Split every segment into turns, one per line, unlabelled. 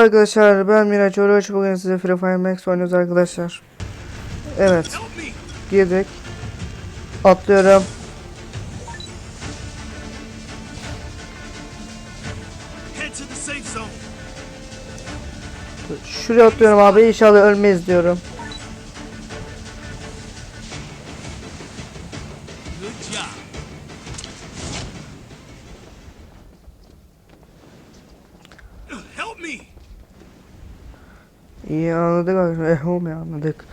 arkadaşlar ben Miraç Oroç bugün size Free Fire Max oynuyoruz arkadaşlar. Evet girdik. Atlıyorum. Şuraya atlıyorum abi inşallah ölmeyiz diyorum. İyi anladık arkadaşlar. Eh olmuyor anladık.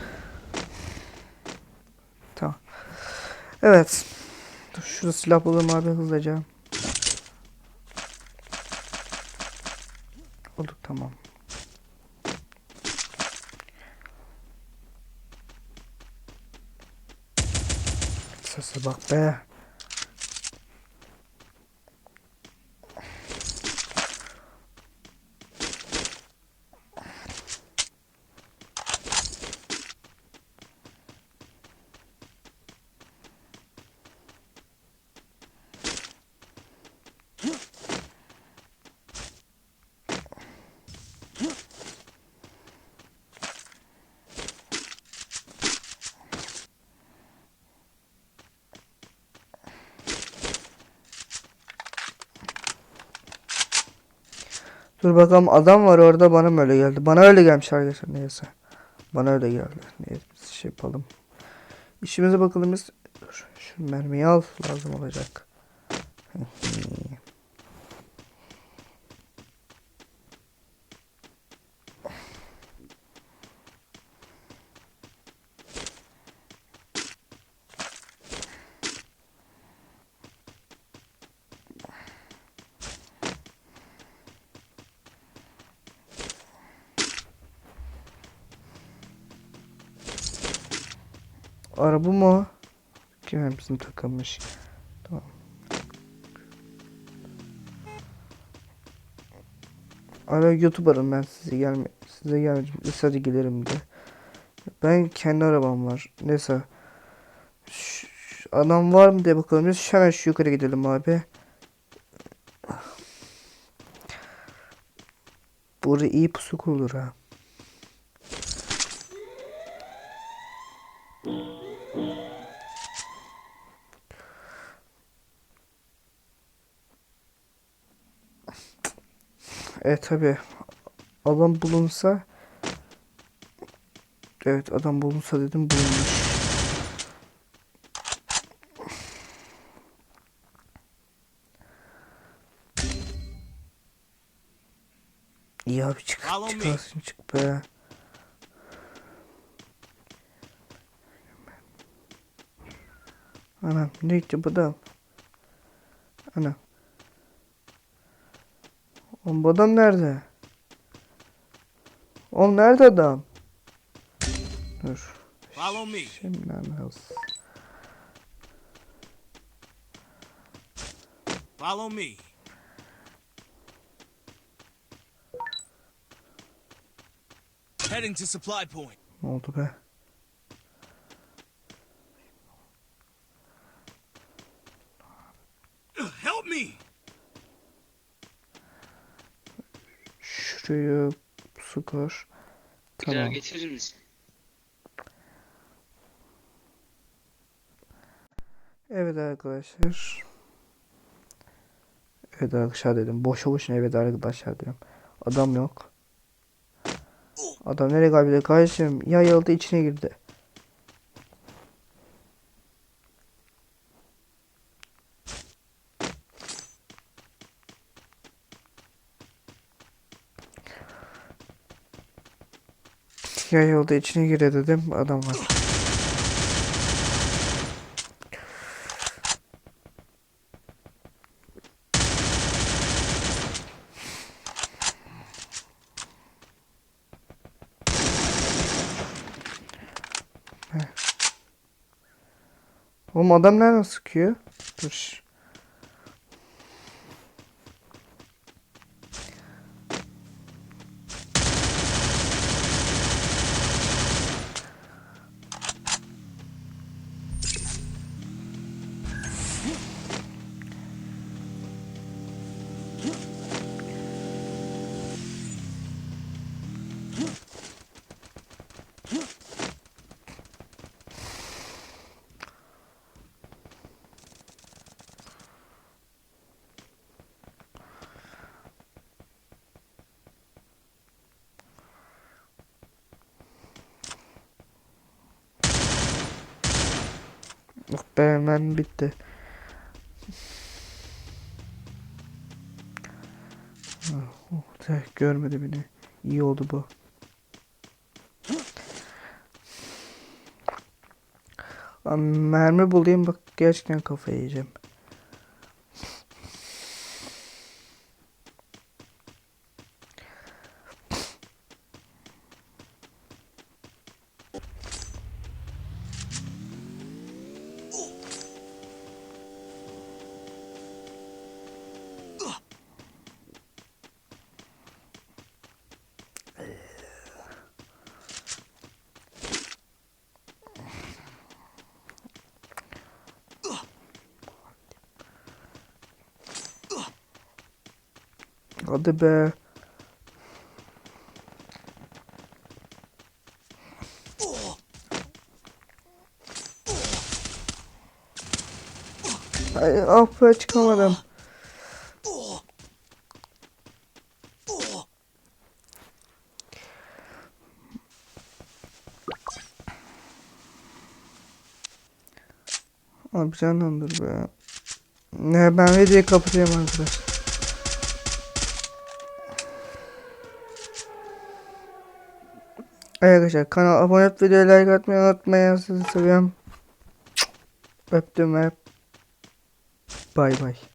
Tamam. Evet. Dur, şurada silah bulalım abi hızlıca. Olduk tamam. Sese bak be. Dur bakalım adam var orada bana mı öyle geldi? Bana öyle gelmiş arkadaşlar neyse. Bana öyle geldi. Neyse biz şey yapalım. İşimize bakalım biz. Dur, şu mermiyi al lazım olacak. Araba mı? o? Kim bizim takılmış. Tamam. Ara YouTuber'ım ben size gelme size gelmeyeceğim. Sadece gelirim de. Ben kendi arabam var. Neyse. Ş- ş- adam var mı diye bakalım. Biz hemen şu yukarı gidelim abi. Buraya iyi pusu kurulur ha. E tabi adam bulunsa Evet adam bulunsa dedim bulunmuş. İyi abi çık çıkarsın çık be. Anam ne gitti bu da? Anam. Oğlum bu adam nerede? Oğlum nerede adam? Dur.
Follow me.
Şimdi nasıl?
Follow me. Heading to supply point.
Ne oldu be?
Help me!
Koy.
Birer
Tamam.
getirir misin?
Evet arkadaşlar. Evet arkadaşlar dedim. Boşa boşuna evet arkadaşlar diyorum. Adam yok. Adam nereye kayboldu kardeşim? Yayıldı içine girdi. Yayıldı içine girdi dedim. Adam var. Oğlum adam nereden sıkıyor? Dur. Ah, oh be hemen bitti. Oh, oh, görmedi beni. İyi oldu bu. Lan mermi bulayım bak gerçekten kafayı yiyeceğim. Hadi be. Ay, be çıkamadım. Abi canlandır be. Ne ben videoyu kapatayım arkadaşlar. Arkadaşlar kanala abone olup videoya like atmayı unutmayın. Sizi seviyorum. Öptüm hep. Bay bay.